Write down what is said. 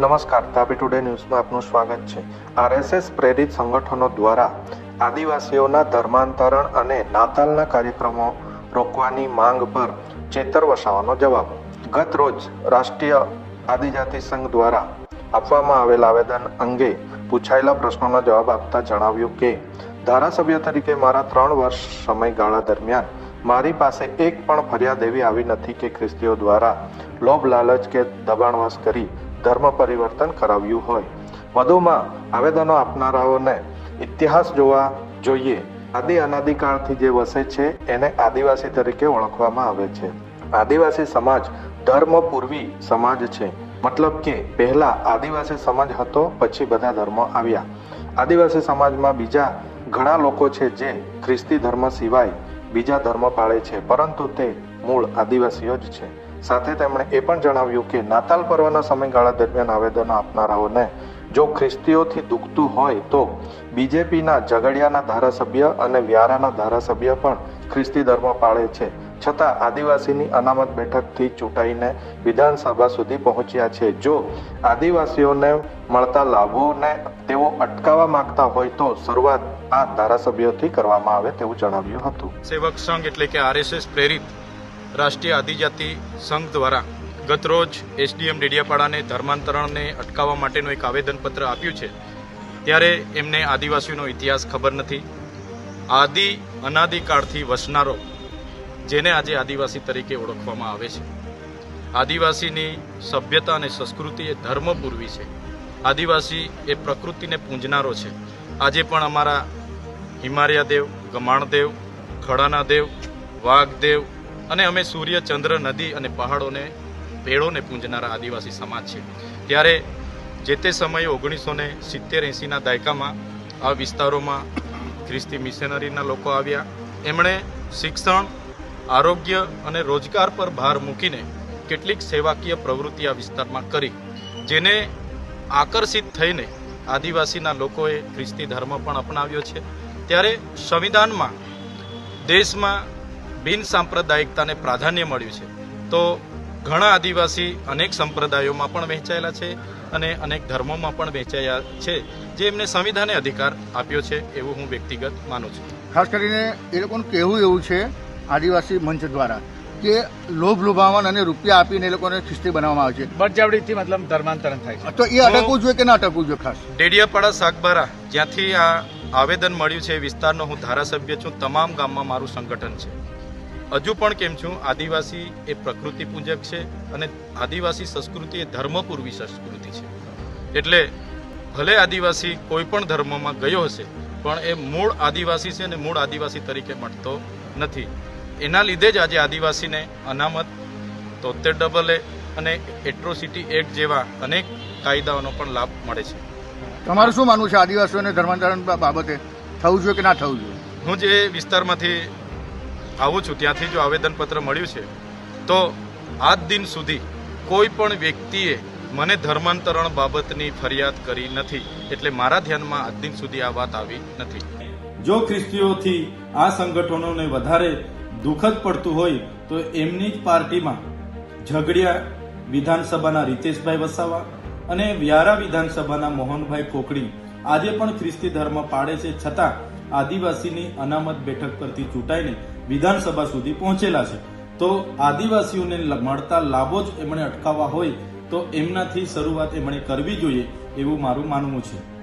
નમસ્કાર તાપી ટુડે ન્યૂઝમાં આપનું સ્વાગત છે. આરએસએસ પ્રેરિત સંગઠનો દ્વારા આદિવાસીઓના ધર્માંતરણ અને નાતાલના કાર્યક્રમો રોકવાની માંગ પર ચેતર વસાવાનો જવાબ. ગત રોજ રાષ્ટ્રીય આદિજાતિ સંઘ દ્વારા આપવામાં આવેલ આવેદન અંગે પૂછાયેલા પ્રશ્નોનો જવાબ આપતા જણાવ્યું કે, ધારાસભ્ય તરીકે મારા ત્રણ વર્ષ સમયગાળા દરમિયાન મારી પાસે એક પણ ફરિયાદ એવી આવી નથી કે ખ્રિસ્તીઓ દ્વારા લોભ, લાલચ કે દબાણવાસ કરી ધર્મ પરિવર્તન કરાવ્યું હોય. વધુમાં આવેદનો આપનારાઓને ઇતિહાસ જોવા જોઈએ. આદિ અનાદિકાળથી જે વસે છે, એને આદિવાસી તરીકે ઓળખવામાં આવે છે. આદિવાસી સમાજ ધર્મ પૂર્વી સમાજ છે. મતલબ કે પહેલા આદિવાસી સમાજ હતો, પછી બધા ધર્મો આવ્યા. આદિવાસી સમાજમાં બીજા ઘણા લોકો છે જે ખ્રિસ્તી ધર્મ સિવાય બીજા ધર્મ પાળે છે. પરંતુ તે મૂળ આદિવાસીઓ જ છે. સાથે તેમણે એ પણ જણાવ્યું કે નાતાલ પર્વના સમયગાળા દરમિયાન આવેદનો આપનારાઓને જો ખ્રિસ્તીઓથી દુખતું હોય તો બીજેપીના ઝઘડિયાના ધારાસભ્ય અને વ્યારાના ધારાસભ્ય પણ ખ્રિસ્તી ધર્મ પાળે છે. છતાં આદિવાસીની અનામત બેઠકથી ચૂંટાઈને વિધાનસભા સુધી પહોંચ્યા છે. જો આદિવાસીઓને મળતા લાભોને તેઓ અટકાવવા માંગતા હોય તો શરૂઆત આ ધારાસભ્યોથી કરવામાં આવે તેવું જણાવ્યું હતું. સેવક સંઘ એટલે કે આરએસએસ પ્રેરિત રાષ્ટ્રીય આદિજાતિ સંઘ દ્વારા ગતરોજ એસડીએમ ડેડિયાપાડાને ધર્માંતરણને અટકાવવા માટેનું એક આવેદનપત્ર આપ્યું છે. ત્યારે એમને આદિવાસીઓનો ઇતિહાસ ખબર નથી. આદિ અનાદિકાળથી વસનારો, જેને આજે આદિવાસી તરીકે ઓળખવામાં આવે છે. આદિવાસીની સભ્યતા અને સંસ્કૃતિ એ ધર્મપૂર્વી છે. આદિવાસી એ પ્રકૃતિને પૂંજનારો છે. આજે પણ અમારા હિમાલયાદેવ ગમાણદેવ ખડાના દેવ વાઘદેવ અને અમે સૂર્ય, ચંદ્ર, નદી અને પહાડોને, ભેળોને પૂંજનારા આદિવાસી સમાજ છે ત્યારે જે તે સમયે ઓગણીસો ને સિત્તેર એંસીના દાયકામાં આ વિસ્તારોમાં ખ્રિસ્તી મિશનરીના લોકો આવ્યા. એમણે શિક્ષણ, આરોગ્ય અને રોજગાર પર ભાર મૂકીને કેટલીક સેવાકીય પ્રવૃત્તિ આ વિસ્તારમાં કરી, જેને આકર્ષિત થઈને આદિવાસીના લોકોએ ખ્રિસ્તી ધર્મ પણ અપનાવ્યો છે. ત્યારે સંવિધાનમાં દેશમાં બિન સાંપ્રદાયિકતાને પ્રાધાન્ય મળ્યું છે. તો ઘણા આદિવાસી અનેક સંપ્રદાયોમાં પણ વહેંચાયેલા છે અને અનેક ધર્મોમાં પણ વહેંચાયા છે જે એમને સંવિધાને અધિકાર આપ્યો છે એવું હું વ્યક્તિગત માનું છું. ખાસ કરીને એ લોકોનું કહેવું એવું છે આદિવાસી મંચ દ્વારા કે લોભ લુભાવન અને રૂપિયા આપીને એ લોકોને ખિસ્તી બનાવવામાં આવે છે. બળજબરીથી મતલબ ધર્માંતરણ થાય છે. છે તો એ અટકવું જોઈએ કે ના અટકવું જોઈએ ખાસ? ડેડિયાપાડા શાકબારા જ્યાંથી આ આવેદન મળ્યું છે એ વિસ્તારનો હું ધારાસભ્ય છું તમામ ગામમાં મારું સંગઠન છે. હજુ પણ કેમ છું? આદિવાસી એ પ્રકૃતિ પૂજક છે અને આદિવાસી સંસ્કૃતિ એ ધર્મપૂર્વી સંસ્કૃતિ છે. એટલે ભલે આદિવાસી કોઈ પણ ધર્મમાં ગયો હશે પણ એ મૂળ આદિવાસી છે અને મૂળ આદિવાસી તરીકે મળતો નથી. એના લીધે જ આજે આદિવાસીને અનામત તોતેર ડબલ એ અને એટ્રોસિટી એક્ટ જેવા અનેક કાયદાઓનો પણ લાભ મળે છે. તમારું શું માનવું છે આદિવાસીઓને ધર્માંતરણ બાબતે? થવું જોઈએ કે ના થવું જોઈએ? હું જે વિસ્તારમાંથી આવું છું, ત્યાંથી જો આવેદનપત્ર મળ્યું છે, તો આજ દિન સુધી કોઈ પણ વ્યક્તિએ મને ધર્માંતરણ બાબતની ફરિયાદ કરી નથી, એટલે મારા ધ્યાનમાં આજ દિન સુધી આ વાત આવી નથી. જો ખ્રિસ્તીઓથી આ સંગઠનોને વધારે દુઃખદ પડતું હોય, તો એમની જ પાર્ટીમાં ઝઘડિયા વિધાનસભાના રીતેશભાઈ વસાવા અને વ્યારા વિધાનસભાના મોહનભાઈ કોકડી આજે પણ ખ્રિસ્તી ધર્મ પાળે છે, છતાં આદિવાસીની અનામત બેઠક પરથી ચૂંટાઈને વિધાનસભા સુધી પહોંચેલા છે. તો આદિવાસીઓને મળતા લાભો જ એમણે અટકાવવા હોય તો એમનાથી શરૂઆત એમણે કરવી જોઈએ એવું મારું માનવું છે.